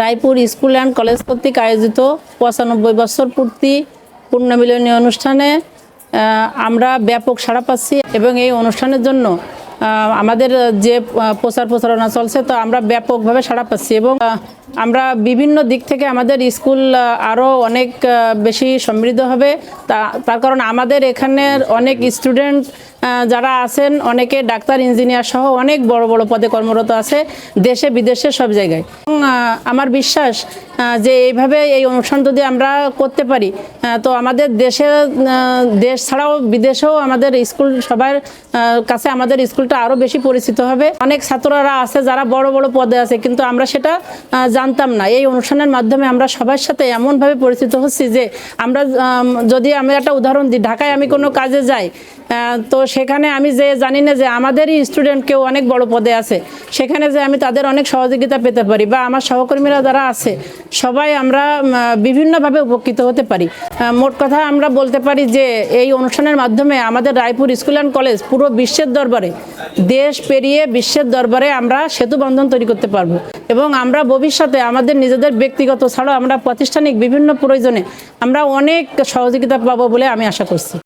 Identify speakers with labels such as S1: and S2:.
S1: Raipur school and college কর্তৃক আয়োজিত পঁচানব্বই বছর পূর্তি পূর্ণমিলনী অনুষ্ঠানে আমরা ব্যাপক সাড়া পাচ্ছি এবং এই অনুষ্ঠানের জন্য আমাদের যে প্রচার প্রচারণা চলছে, তো আমরা ব্যাপকভাবে সাড়া পাচ্ছি এবং আমরা বিভিন্ন দিক থেকে আমাদের স্কুল আরও অনেক বেশি সমৃদ্ধ হবে। তা, তার কারণ আমাদের এখানের অনেক স্টুডেন্ট যারা আছেন, অনেকে ডাক্তার, ইঞ্জিনিয়ার সহ অনেক বড় বড় পদে কর্মরত আছে, দেশে, বিদেশে, সব জায়গায়। আমার বিশ্বাস যে এইভাবে এই অনুষ্ঠান যদি আমরা করতে পারি তো আমাদের দেশে দেশ ছাড়াও বিদেশেও আমাদের স্কুল, সবার কাছে আমাদের স্কুলটা আরও বেশি পরিচিত হবে। অনেক ছাত্ররা আছে যারা বড় বড় পদে আছে, কিন্তু আমরা সেটা জানতাম না। এই অনুষ্ঠানের মাধ্যমে আমরা সবার সাথে এমনভাবে পরিচিত হচ্ছি যে আমরা যদি আমি একটা উদাহরণ দিই, ঢাকায় আমি কোনো কাজে যাই তো সেখানে আমি যে জানি না যে আমাদেরই স্টুডেন্ট কেউ অনেক বড় পদে আছে, সেখানে যে আমি তাদের অনেক সহযোগিতা পেতে পারি বা আমার সহকর্মীরা যারা আছে, সবাই আমরা বিভিন্নভাবে উপকৃত হতে পারি। মোট কথা আমরা বলতে পারি যে এই অনুষ্ঠানের মাধ্যমে আমাদের রায়পুর স্কুল অ্যান্ড কলেজ পুরো বিশ্বের দরবারে, দেশ পেরিয়ে বিশ্বের দরবারে আমরা সেতু বন্ধন তৈরি করতে পারব। এবং আমরা ভবিষ্যতে আমাদের নিজেদের ব্যক্তিগত ছাড়াও আমরা প্রাতিষ্ঠানিক বিভিন্ন প্রয়োজনে আমরা অনেক সহযোগিতা পাবো বলে আমি আশা করছি।